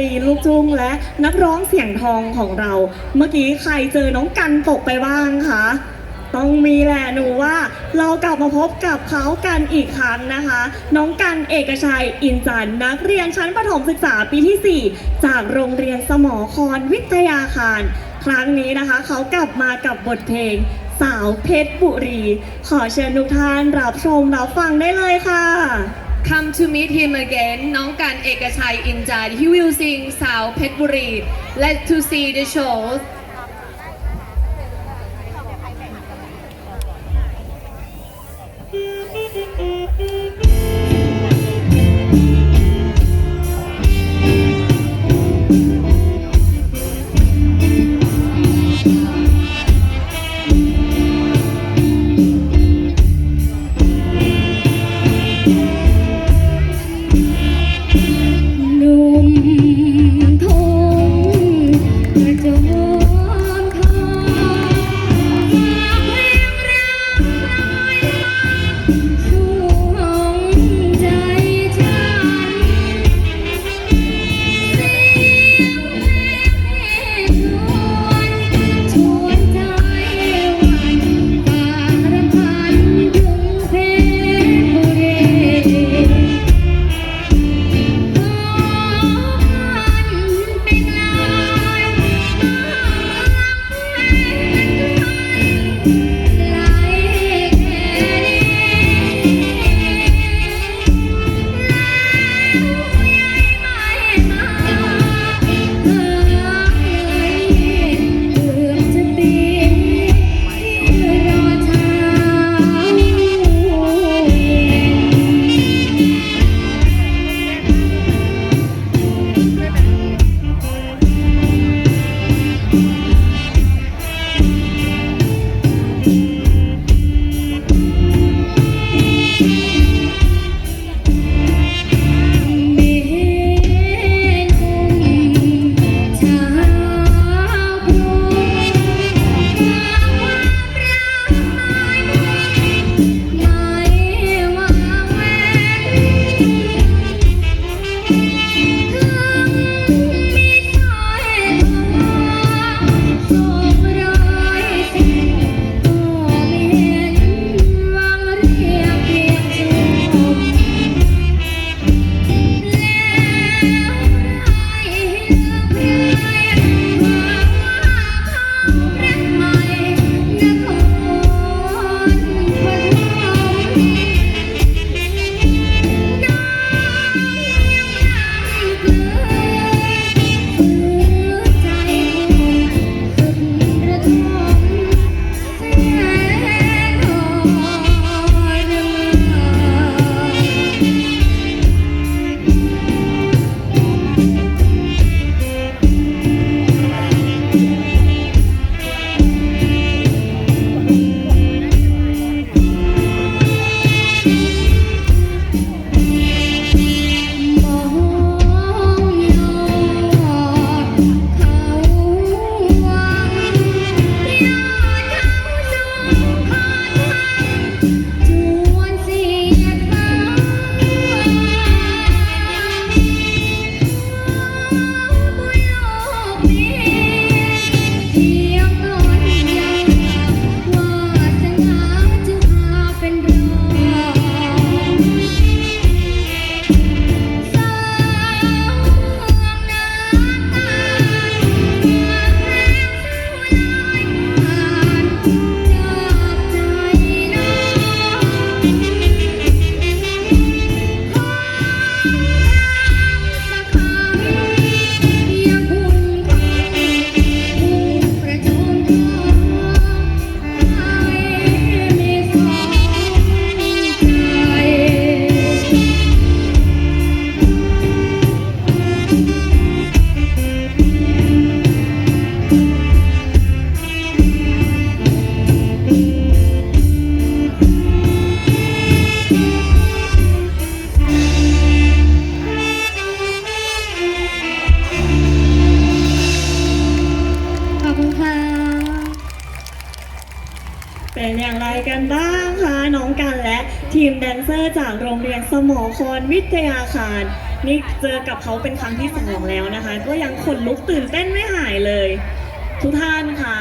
รีลูกทุ่งและนักร้องเสียงทองของเรา เมื่อกี้ใครเจอน้องกันตกไปบ้างคะต้องมีแหละหนูว่าเรากลับมาพบกับเขากันอีกครั้งนะคะ น้องกันเอกชัยอินจันทร์นักเรียนชั้นประถมศึกษาปีที่ 4 จากโรงเรียนสมอครวิทยาคาร ครั้งนี้นะคะ เขากลับมากับบทเพลง สาวเพชรบุรี ขอเชิญทุกท่านรับชมรับฟังได้เลยค่ะ Come to meet him again น้องกันเอกชัยอินจันทร์ He will sing สาวเพชรบุรี Let's to see the show เป็นอย่างไรกันบ้างคะน้องกันและทีมแดนเซอร์จากโรงเรียนสมอครวิทยาคารนี่เจอกับเขาเป็นครั้งที่สองแล้วนะคะ ก็ยังขนลุกตื่นเต้นไม่หายเลย ทุกท่านคะ